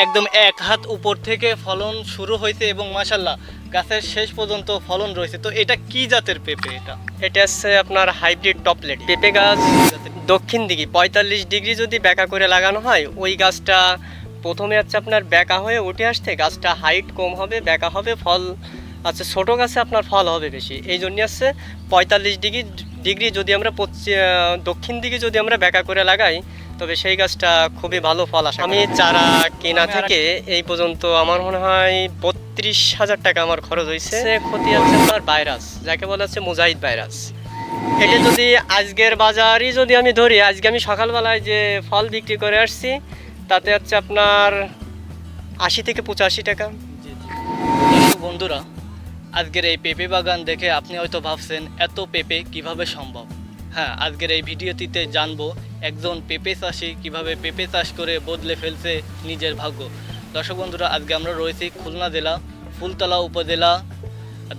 একদম এক হাত উপর থেকে ফলন শুরু হয়েছে এবং মাসাল্লাহ গাছের শেষ পর্যন্ত ফলন রয়েছে। তো এটা কি জাতের পেঁপে এটা? এটা হচ্ছে আপনার হাইব্রিড টপলেট পেঁপে গাছ দক্ষিণ দিকে, পঁয়তাল্লিশ ডিগ্রি যদি ব্যাকা করে লাগানো হয়, ওই গাছটা প্রথমে হচ্ছে আপনার ব্যাকা হয়ে উঠে আসতে গাছটা হাইট কম হবে, ব্যাকা হবে, ফল আচ্ছা ছোটো গাছে আপনার ফল হবে বেশি। এই জন্য হচ্ছে পঁয়তাল্লিশ ডিগ্রি ডিগ্রি যদি আমরা দক্ষিণ দিকে যদি আমরা ব্যাকা করে লাগাই তবে সেই গাছটা খুবই ভালো ফল আসে আমি চারা কেনা থেকে এই পর্যন্ত আমার মনে হয় বত্রিশ হাজার টাকা আমার খরচ হয়েছে। ক্ষতি আছে আপনার ভাইরাস যাকে বলা হচ্ছে মুজাহিদ ভাইরাস। এটা যদি আজকের বাজারই যদি আমি ধরি আজকে আমি সকালবেলায় যে ফল বিক্রি করে আসছি তাতে হচ্ছে আপনার আশি থেকে পঁচাশি টাকা। বন্ধুরা আজকের এই পেঁপে বাগান দেখে আপনি হয়তো ভাবছেন এত পেঁপে কীভাবে সম্ভব? হ্যাঁ আজকের এই ভিডিওটিতে জানব একজন পেঁপে চাষি কীভাবে পেঁপে চাষ করে বদলে ফেলছে নিজের ভাগ্য। দর্শক বন্ধুরা, আজকে আমরা রয়েছি খুলনা জেলা, ফুলতলা উপজেলা,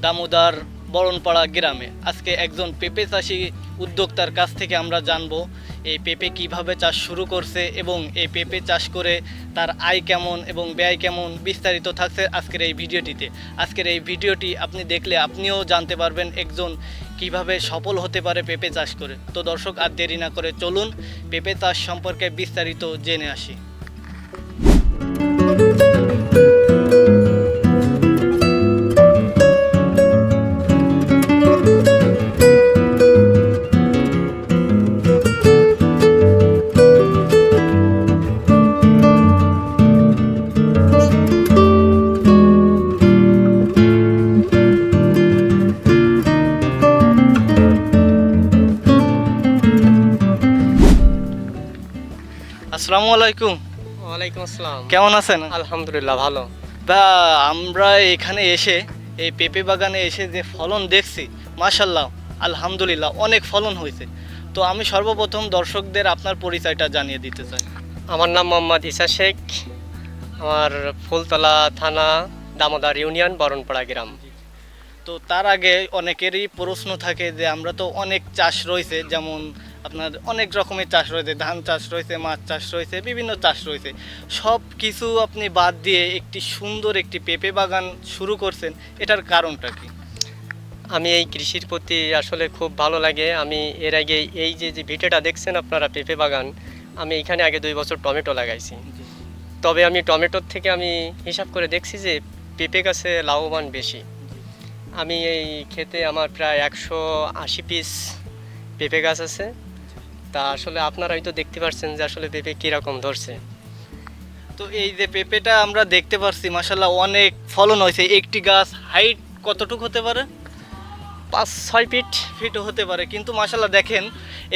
দামোদার বরণপাড়া গ্রামে। আজকে একজন পেঁপে চাষি উদ্যোক্তার কাছ থেকে আমরা জানব এই পেঁপে কীভাবে চাষ শুরু করছে এবং এই পেঁপে চাষ করে তার আয় কেমন এবং ব্যয় কেমন বিস্তারিত থাকছে আজকের এই ভিডিওটিতে। আজকের এই ভিডিওটি আপনি দেখলে আপনিও জানতে পারবেন একজন কীভাবে সফল হতে পারে পেঁপে চাষ করে? তো দর্শক, আর দেরি না করে চলুন পেঁপে চাষ সম্পর্কে বিস্তারিত জেনে আসি। আসসালামু আলাইকুম। ওয়ালাইকুম আসসালাম। কেমন আছেন? আলহামদুলিল্লাহ ভালো। বা আমরা এখানে এসে এই পেঁপে বাগানে এসে যে ফলন দেখছি মাশাল্লাহ আলহামদুলিল্লাহ অনেক ফলন হয়েছে। তো আমি সর্বপ্রথম দর্শকদের আপনার পরিচয়টা জানিয়ে দিতে চাই। আমার নাম মোহাম্মদ ইসা শেখ। আমার ফুলতলা থানা দামোদার ইউনিয়ন বরণপাড়া গ্রাম। তো তার আগে অনেকেরই প্রশ্ন থাকে যে আমরা তো অনেক চাষ রয়েছে যেমন আপনার অনেক রকমের চাষ রয়েছে ধান চাষ রয়েছে মাছ চাষ রয়েছে বিভিন্ন চাষ রয়েছে। সব কিছু আপনি বাদ দিয়ে একটি সুন্দর একটি পেঁপে বাগান শুরু করছেন এটার কারণটা কি? আমি এই কৃষির প্রতি আসলে খুব ভালো লাগে। আমি এর আগে এই যে যে ভিটেটা দেখছেন আপনারা পেঁপে বাগান আমি এখানে আগে দুই বছর টমেটো লাগাইছি। তবে আমি টমেটোর থেকে আমি হিসাব করে দেখছি যে পেঁপে গাছে লাভবান বেশি। আমি এই ক্ষেতে আমার প্রায় একশো আশি পিস পেঁপে গাছ আছে। তা আসলে আপনারাই তো দেখতে পাচ্ছেন যে আসলে পেঁপে কীরকম ধরছে। তো এই যে পেঁপেটা আমরা দেখতে পাচ্ছি মাসাল্লাহ অনেক ফলন হয়েছে। একটি গাছ হাইট কতটুকু হতে পারে? পাঁচ ছয় ফিট ফিট হতে পারে। কিন্তু মাসাল্লাহ দেখেন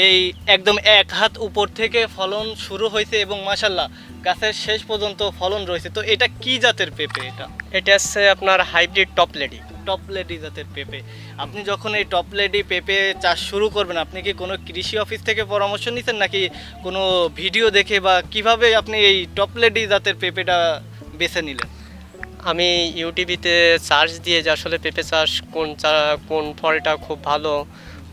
এই একদম এক হাত উপর থেকে ফলন শুরু হয়েছে এবং মাসাল্লাহ গাছের শেষ পর্যন্ত ফলন রয়েছে। তো এটা কি জাতের পেঁপে এটা? এটা হচ্ছে আপনার hybrid top lady top lady জাতের পেঁপে। আপনি যখন এই টপ লেডি পেঁপে চাষ শুরু করবেন, আপনি কি কোনো কৃষি অফিস থেকে পরামর্শ নিছেন নাকি কোনো ভিডিও দেখে বা কীভাবে আপনি এই টপ লেডি জাতের পেঁপেটা বেছে নিলেন? আমি ইউটিভিতে সার্চ দিয়ে যে আসলে পেঁপে চাষ কোন চা, কোন ফলটা খুব ভালো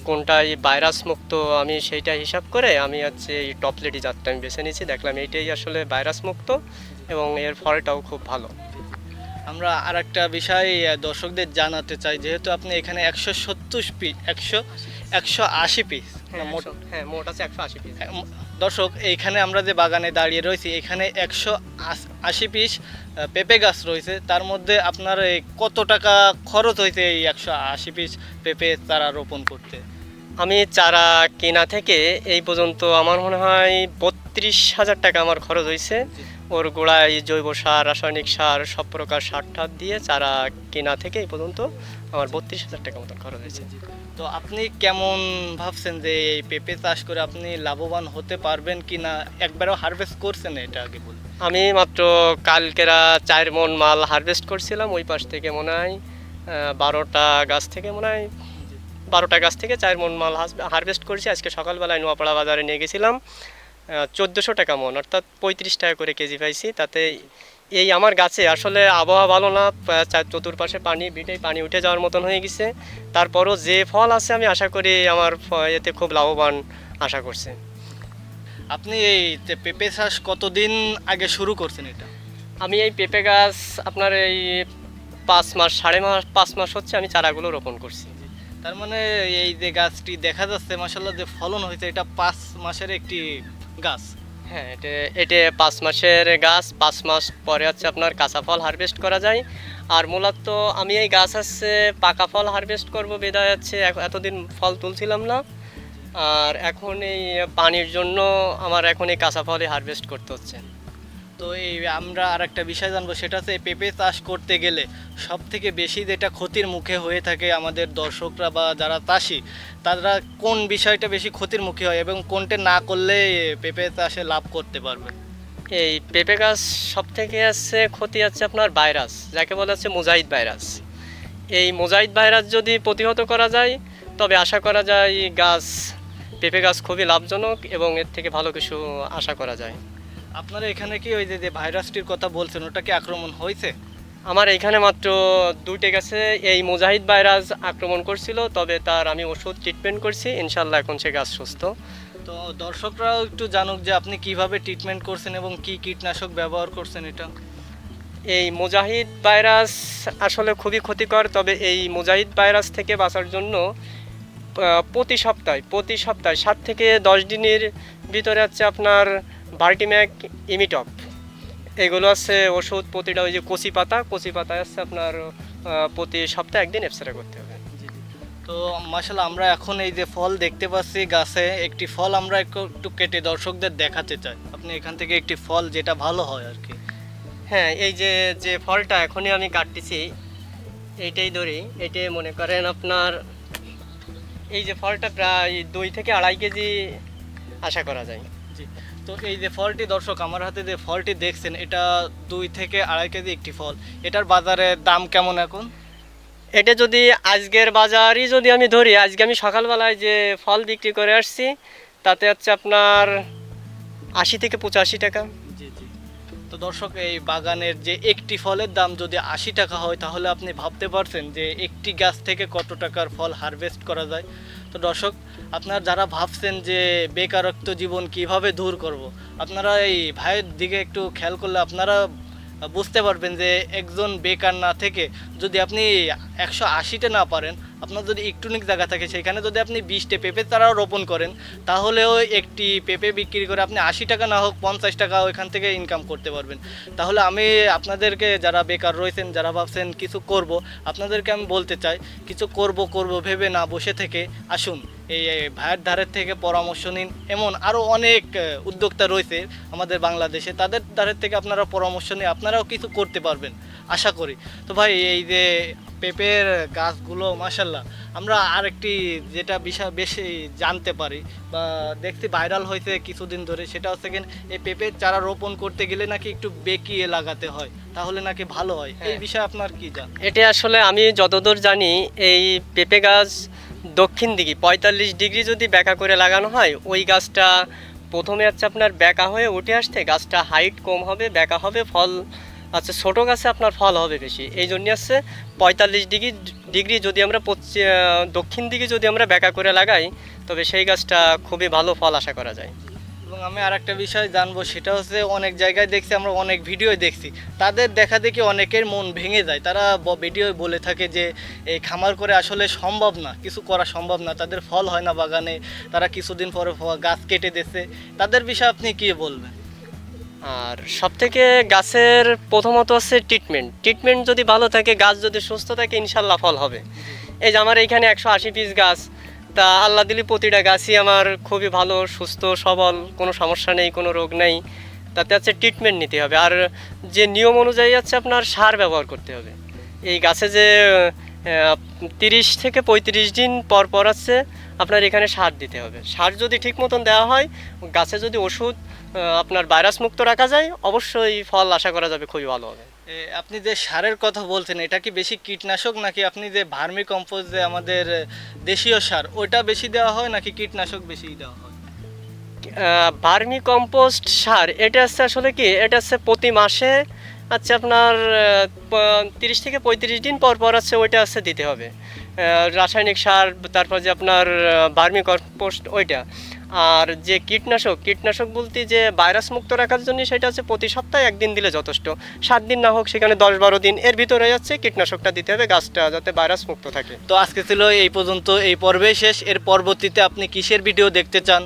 কোনটা এই ভাইরাস মুক্ত, আমি সেইটা হিসাব করে আমি হচ্ছে এই টপলেটি জাতটা আমি বেছে নিয়েছি। দেখলাম এইটাই আসলে ভাইরাস মুক্ত এবং এর ফলটাও খুব ভালো। আমরা আর একটা বিষয় দর্শকদের জানাতে চাই যেহেতু আপনি এখানে একশো সত্তর পিস একশো একশো আশি পিস মোট হ্যাঁ মোট আছে একশো আশি পিস উম, দর্শক এইখানে আমরা যে বাগানে দাঁড়িয়ে রয়েছি এখানে একশো আশি পিস পেঁপে গাছ রয়েছে। তার মধ্যে আপনার এই কত টাকা খরচ হয়েছে এই একশো আশি পিস পেঁপে চারা রোপণ করতে? আমি চারা কেনা থেকে এই পর্যন্ত আমার মনে হয় বত্রিশ হাজার টাকা আমার খরচ হয়েছে। ওর গোড়ায় জৈব সার, রাসায়নিক সার সব প্রকার সার টার দিয়ে চারা কেনা থেকে এই পর্যন্ত আমার বত্রিশ হাজার টাকা মতন খরচ হয়েছে। তো আপনি কেমন ভাবছেন যে এই পেঁপে চাষ করে আপনি লাভবান হতে পারবেন কি না একবারও হারভেস্ট করছেন এটা আগে বলুন। আমি মাত্র কালকেরা চার মন মাল হারভেস্ট করছিলাম, ওই পাশ থেকে মনে হয় বারোটা গাছ থেকে মনে হয়, বারোটা গাছ থেকে চার মন মাল হারভেস্ট করেছি। আজকে সকালবেলায় নোয়াপাড়া বাজারে নিয়ে গেছিলাম। চোদ্দোশো টাকা মন অর্থাৎ পঁয়ত্রিশ টাকা করে কেজি পাইছি। তাতে এই আমার গাছে আসলে আবহাওয়া ভালো না চতুর্পাশে পানি বিটেই পানি উঠে যাওয়ার মতন হয়ে গেছে। তারপরও যে ফল আছে আমি আশা করি আমার এতে খুব লাভবান আশা করছি। আপনি এই পেঁপে চাষ কতদিন আগে শুরু করছেন এটা? আমি এই পেঁপে গাছ আপনার এই পাঁচ মাস সাড়ে মাস পাঁচ মাস হচ্ছে আমি চারাগুলো রোপণ করছি। তার মানে এই যে গাছটি দেখা যাচ্ছে মাসাল্লাহ যে ফলন হয়েছে এটা পাঁচ মাসের একটি গাছ? হ্যাঁ এটা এটা পাঁচ মাসের গাছ, পাঁচ মাস পরে হচ্ছে আপনার কাঁচা ফল হারভেস্ট করা যায়। আর মূলত আমি এই গাছ হচ্ছে পাকা ফল হারভেস্ট করব বেদায় হচ্ছে এতদিন ফল তুলছিলাম না। আর এখন এই পানির জন্য আমার এখন এই কাঁচা ফলই হারভেস্ট করতে হচ্ছে। তো এই আমরা আর একটা বিষয় জানব, সেটা হচ্ছে পেঁপে চাষ করতে গেলে সব থেকে বেশি যেটা ক্ষতির মুখে হয়ে থাকে আমাদের দর্শকরা বা যারা চাষি, তারা কোন বিষয়টা বেশি ক্ষতির মুখে হয় এবং কোনটা না করলে পেঁপে চাষে লাভ করতে পারবে? এই পেঁপে গাছ সব থেকে আছে ক্ষতি আছে আপনার ভাইরাস, যাকে বলা হচ্ছে মোজাইদ ভাইরাস। এই মোজাইদ ভাইরাস যদি প্রতিহত করা যায়, তবে আশা করা যায় গাছ, পেঁপে গাছ খুবই লাভজনক এবং এর থেকে ভালো কিছু আশা করা যায়। আপনারা এখানে কি ওই যে যে ভাইরাসটির কথা বলছেন ওটা কি আক্রমণ হয়েছে? আমার এখানে মাত্র দুইটে গেছে। এই মোজাহিদ ভাইরাস আক্রমণ করছিল তবে তার আমি ওষুধ ট্রিটমেন্ট করছি। ইনশাল্লাহ এখন সে গাছ সুস্থ। তো দর্শকরাও একটু জানুক যে আপনি কীভাবে ট্রিটমেন্ট করছেন এবং কি কীটনাশক ব্যবহার করছেন এটা। এই মোজাহিদ ভাইরাস আসলে খুবই ক্ষতিকর তবে এই মোজাহিদ ভাইরাস থেকে বাঁচার জন্য প্রতি সপ্তাহে প্রতি সপ্তাহে সাত থেকে দশ দিনের ভিতরে হচ্ছে আপনার ভার্টিম্যাক ইমিটপ এগুলো আছে ওষুধ প্রতিটা ওই যে কচি পাতা কচি পাতায় আছে আপনার প্রতি সপ্তাহে একদিন এক্সরে করতে হবে। তো মাসাল্লাহ আমরা এখন এই যে ফল দেখতে পাচ্ছি গাছে একটি ফল আমরা একটু একটু কেটে দর্শকদের দেখাতে চাই। আপনি এখান থেকে একটি ফল যেটা ভালো হয় আর কি। হ্যাঁ এই যে যে ফলটা এখনই আমি কাটতেছি এইটাই ধরি এটাই মনে করেন আপনার এই যে ফলটা প্রায় দুই থেকে আড়াই কেজি আশা করা যায়। জি। তো এই যে ফলটি দর্শক আমার হাতে যে ফলটি দেখছেন এটা দুই থেকে আড়াই কেজি একটি ফল। এটার বাজারে দাম কেমন এখন? এটা যদি আজকের বাজারই যদি আমি ধরি আজকে আমি সকালবেলায় যে ফল বিক্রি করে আসছি তাতে হচ্ছে আপনার আশি থেকে পঁচাশি টাকা। জি জি। তো দর্শক এই বাগানের যে একটি ফলের দাম যদি আশি টাকা হয় তাহলে আপনি ভাবতে পারছেন যে একটি গাছ থেকে কত টাকার ফল হারভেস্ট করা যায়? তো দর্শক, আপনারা যারা ভাবছেন যে বেকারত্ব জীবন কীভাবে দূর করব। আপনারা এই ভাইয়ের দিকে একটু খেয়াল করলে আপনারা বুঝতে পারবেন যে একজন বেকার না থেকে যদি আপনি একশো আশিটা না পারেন আপনার যদি একটুনিক জায়গা থাকে, সেখানে যদি আপনি বিশটে পেঁপে চারাও রোপণ করেন, তাহলেও একটি পেঁপে বিক্রি করে আপনি আশি টাকা না হোক পঞ্চাশ টাকা ওইখান থেকে ইনকাম করতে পারবেন। তাহলে আমি আপনাদেরকে যারা বেকার রয়েছেন, যারা ভাবছেন কিছু করব, আপনাদেরকে আমি বলতে চাই, কিছু করব করব ভেবে না বসে থেকে আসুন। এই ভাইয়ের ধারের থেকে পরামর্শ নিন। এমন আরও অনেক উদ্যোক্তা রয়েছে আমাদের বাংলাদেশে, তাদের ধারের থেকে আপনারা পরামর্শ নিয়ে আপনারাও কিছু করতে পারবেন, আশা করি। তো ভাই, এই যে পেঁপের গাছগুলো মাসাল্লাহ আমরা আরেকটি যেটা বিষয় বেশি জানতে পারি বা দেখছি ভাইরাল হয়েছে কিছুদিন ধরে সেটা হচ্ছে কিন এই পেঁপের চারা রোপণ করতে গেলে নাকি একটু বেঁকিয়ে লাগাতে হয় তাহলে নাকি ভালো হয়? এই হ্যাঁ। বিষয়ে আপনার কি জান? এটা আসলে আমি যতদূর জানি এই পেঁপে গাছ দক্ষিণ দিকে পঁয়তাল্লিশ ডিগ্রি যদি ব্যাকা করে লাগানো হয় ওই গাছটা প্রথমে হচ্ছে আপনার ব্যাকা হয়ে উঠে আসতে গাছটা হাইট কম হবে ব্যাকা হবে ফল আচ্ছা ছোটো গাছে আপনার ফল হবে বেশি। এই জন্য হচ্ছে পঁয়তাল্লিশ ডিগ্রি ডিগ্রি যদি আমরা দক্ষিণ দিকে যদি আমরা ব্যাকা করে লাগাই, তবে সেই গাছটা খুবই ভালো ফল আশা করা যায়। এবং আমি আর একটা বিষয় জানব, সেটা হচ্ছে অনেক জায়গায় দেখছি, আমরা অনেক ভিডিও দেখছি। তাদের দেখা দেখি অনেকের মন ভেঙে যায়। তারা ভিডিও বলে থাকে যে, এই খামার করে আসলে সম্ভব না, কিছু করা সম্ভব না, তাদের ফল হয় না বাগানে, তারা কিছুদিন পরে গাছ কেটে দিচ্ছে। তাদের বিষয়ে আপনি কি বলবেন? আর সব থেকে গাছের প্রথমত হচ্ছে ট্রিটমেন্ট ট্রিটমেন্ট যদি ভালো থাকে, গাছ যদি সুস্থ থাকে, ইনশাল্লাহ ফল হবে। এই যে আমার এইখানে একশো আশি পিস গাছ, তা আল্লাহ দিলি প্রতিটা গাছই আমার খুবই ভালো, সুস্থ, সবল, কোনো সমস্যা নেই, কোনো রোগ নেই। তাতে হচ্ছে ট্রিটমেন্ট নিতে হবে। আর যে নিয়ম অনুযায়ী হচ্ছে আপনার সার ব্যবহার করতে হবে। এই গাছে যে তিরিশ থেকে পঁয়ত্রিশ দিন পর পর হচ্ছে আপনার এখানে সার দিতে হবে। সার যদি ঠিক মতন দেওয়া হয়, গাছে যদি ওষুধ আপনার ভাইরাস মুক্ত রাখা যায়? অবশ্যই ফল আশা করা যাবে খুবই ভালো হবে। আপনি যে সারের কথা বলছেন এটা কি বেশি কীটনাশক নাকি আপনি যে ভার্মি কম্পোস্ট যে আমাদের দেশীয় সার ওটা বেশি দেওয়া হয় নাকি কীটনাশক বেশি দেওয়া হয়? ভার্মি কম্পোস্ট সার এটা হচ্ছে আসলে কি এটা হচ্ছে প্রতি মাসে আচ্ছা আপনার তিরিশ থেকে পঁয়ত্রিশ দিন পর পর আছে ওইটা হচ্ছে দিতে হবে। রাসায়নিক সার তারপর যে আপনার ভার্মি কম্পোস্ট ওইটা। আর যে কীটনাশক কীটনাশক বলতে যে ভাইরাস মুক্ত রাখার জন্য সেটা হচ্ছে প্রতি সপ্তাহে একদিন দিলে যথেষ্ট। সাত দিন না হোক সেখানে দশ বারো দিন। এর ভিতরে যাচ্ছে কীটনাশকটা দিতে হবে গাছটা যাতে ভাইরাস মুক্ত থাকে। তো আজকে ছিল এই পর্যন্ত এই পর্বে শেষ। এর পরবর্তীতে আপনি কিসের ভিডিও দেখতে চান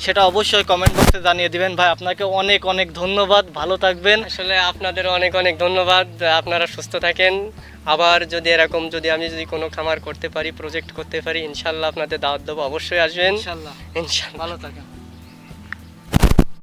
সেটা অবশ্যই কমেন্ট বক্সে জানিয়ে দিবেন। ভাই আপনাকে অনেক অনেক ধন্যবাদ। ভালো থাকবেন। আসলে আপনাদের অনেক অনেক ধন্যবাদ। আপনারা সুস্থ থাকেন। আবার যদি এরকম যদি আমি যদি কোনো খামার করতে পারি প্রজেক্ট করতে পারি ইনশাল্লাহ আপনাদের দাওয়াত দেবো। অবশ্যই আসবেন। ইনশাল্লাহ। ইনশাল্লাহ। ভালো থাকেন।